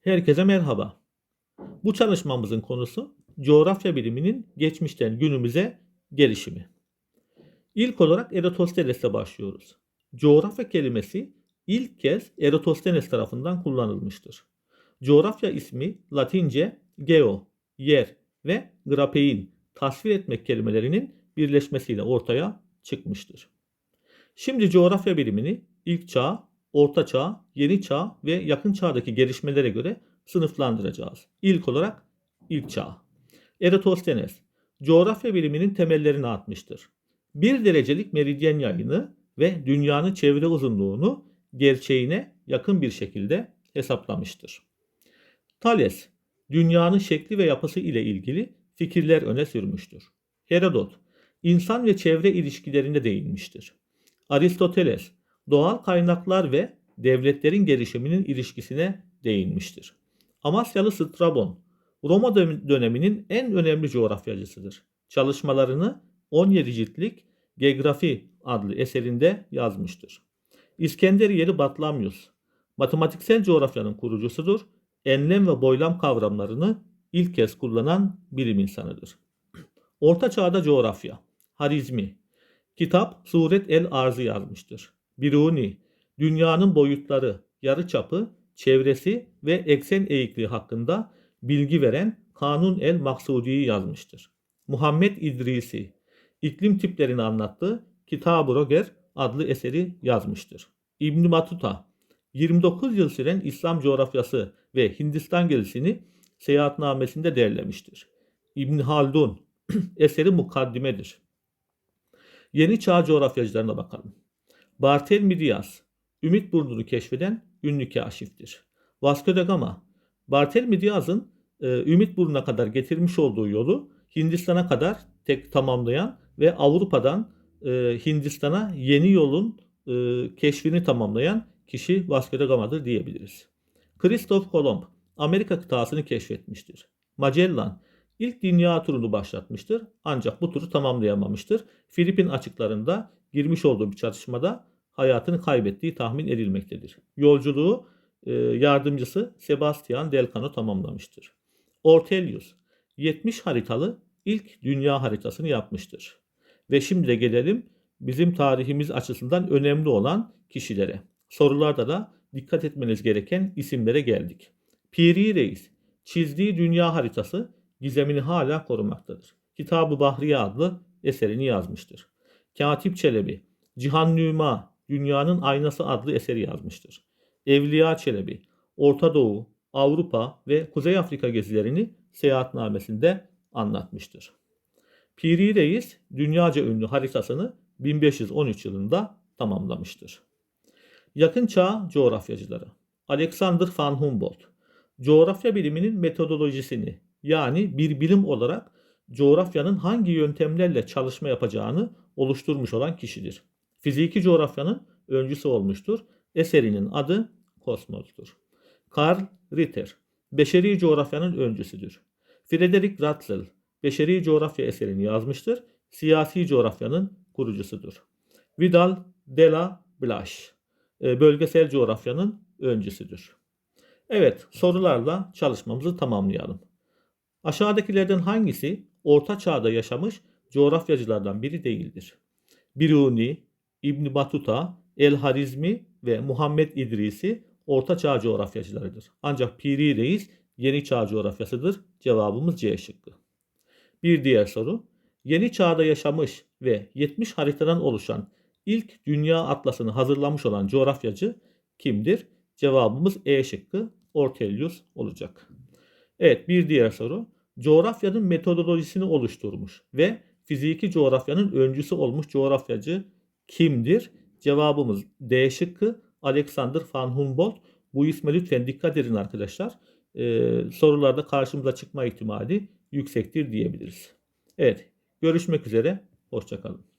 Herkese merhaba. Bu çalışmamızın konusu coğrafya biliminin geçmişten günümüze gelişimi. İlk olarak Eratosthenes'le başlıyoruz. Coğrafya kelimesi ilk kez Eratosthenes tarafından kullanılmıştır. Coğrafya ismi Latince geo, yer ve grapein, tasvir etmek kelimelerinin birleşmesiyle ortaya çıkmıştır. Şimdi coğrafya bilimini ilk çağ, orta çağ, yeni çağ ve yakın çağdaki gelişmelere göre sınıflandıracağız. İlk olarak ilk çağ. Eratosthenes, coğrafya biliminin temellerini atmıştır. Bir derecelik meridyen yayını ve dünyanın çevre uzunluğunu gerçeğine yakın bir şekilde hesaplamıştır. Thales, dünyanın şekli ve yapısı ile ilgili fikirler öne sürmüştür. Herodot, insan ve çevre ilişkilerine değinmiştir. Aristoteles, doğal kaynaklar ve devletlerin gelişiminin ilişkisine değinmiştir. Amasyalı Strabon, Roma döneminin en önemli coğrafyacısıdır. Çalışmalarını 17 ciltlik Geografi adlı eserinde yazmıştır. İskenderiyeli Batlamyus, matematiksel coğrafyanın kurucusudur. Enlem ve boylam kavramlarını ilk kez kullanan bilim insanıdır. Orta Çağda Coğrafya, Harizmi, kitap Suret el Arz'ı yazmıştır. Biruni, dünyanın boyutları, yarıçapı, çevresi ve eksen eğikliği hakkında bilgi veren Kanun el Maksudi'yi yazmıştır. Muhammed İdrisi, iklim tiplerini anlattığı Kitab-ı Roger adlı eseri yazmıştır. İbn Batuta, 29 yıl süren İslam coğrafyası ve Hindistan gezisini seyahatnamesinde derlemiştir. İbn Haldun, eseri mukaddimedir. Yeni çağ coğrafyacılarına bakalım. Barthelmy Diaz, Ümit Burnu'nu keşfeden ünlü kaşiftir. Vasco da Gama, Barthelmy Diaz'ın e, Ümit Burnu'na kadar getirmiş olduğu yolu Hindistan'a kadar tek tamamlayan ve Avrupa'dan e, Hindistan'a yeni yolun e, keşfini tamamlayan kişi Vasco da Gama'dır diyebiliriz. Christoph Kolomb Amerika kıtasını keşfetmiştir. Magellan ilk dünya turunu başlatmıştır ancak bu turu tamamlayamamıştır. Filipin açıklarında girmiş olduğu bir çatışmada hayatını kaybettiği tahmin edilmektedir. Yolculuğu e, yardımcısı Sebastian Delcano tamamlamıştır. Ortelius 70 haritalı ilk dünya haritasını yapmıştır. Ve şimdi de gelelim bizim tarihimiz açısından önemli olan kişilere. Sorularda da dikkat etmeniz gereken isimlere geldik. Piri Reis çizdiği dünya haritası gizemini hala korumaktadır. Kitab-ı Bahriye adlı eserini yazmıştır. Katip Çelebi, Cihan Nüma, Dünyanın Aynası adlı eseri yazmıştır. Evliya Çelebi, Orta Doğu, Avrupa ve Kuzey Afrika gezilerini seyahatnamesinde anlatmıştır. Piri Reis dünyaca ünlü haritasını 1513 yılında tamamlamıştır. Yakın çağ coğrafyacıları Alexander van Humboldt coğrafya biliminin metodolojisini yani bir bilim olarak coğrafyanın hangi yöntemlerle çalışma yapacağını oluşturmuş olan kişidir. Fiziki coğrafyanın öncüsü olmuştur. Eserinin adı Kosmos'tur. Karl Ritter, beşeri coğrafyanın öncüsüdür. Frederick Ratzel, beşeri coğrafya eserini yazmıştır. Siyasi coğrafyanın kurucusudur. Vidal de la Blache, bölgesel coğrafyanın öncüsüdür. Evet, sorularla çalışmamızı tamamlayalım. Aşağıdakilerden hangisi Orta Çağ'da yaşamış coğrafyacılardan biri değildir? Biruni, İbn Batuta, El Harizmi ve Muhammed İdrisi Orta Çağ coğrafyacılarıdır. Ancak Piri Reis Yeni Çağ coğrafyasıdır. Cevabımız C şıkkı. Bir diğer soru. Yeni Çağ'da yaşamış ve 70 haritadan oluşan ilk dünya atlasını hazırlamış olan coğrafyacı kimdir? Cevabımız E şıkkı Ortelius olacak. Evet bir diğer soru. Coğrafyanın metodolojisini oluşturmuş ve fiziki coğrafyanın öncüsü olmuş coğrafyacı kimdir? Cevabımız D şıkkı Alexander van Humboldt. Bu isme lütfen dikkat edin arkadaşlar. Ee, sorularda karşımıza çıkma ihtimali yüksektir diyebiliriz. Evet görüşmek üzere. Hoşçakalın.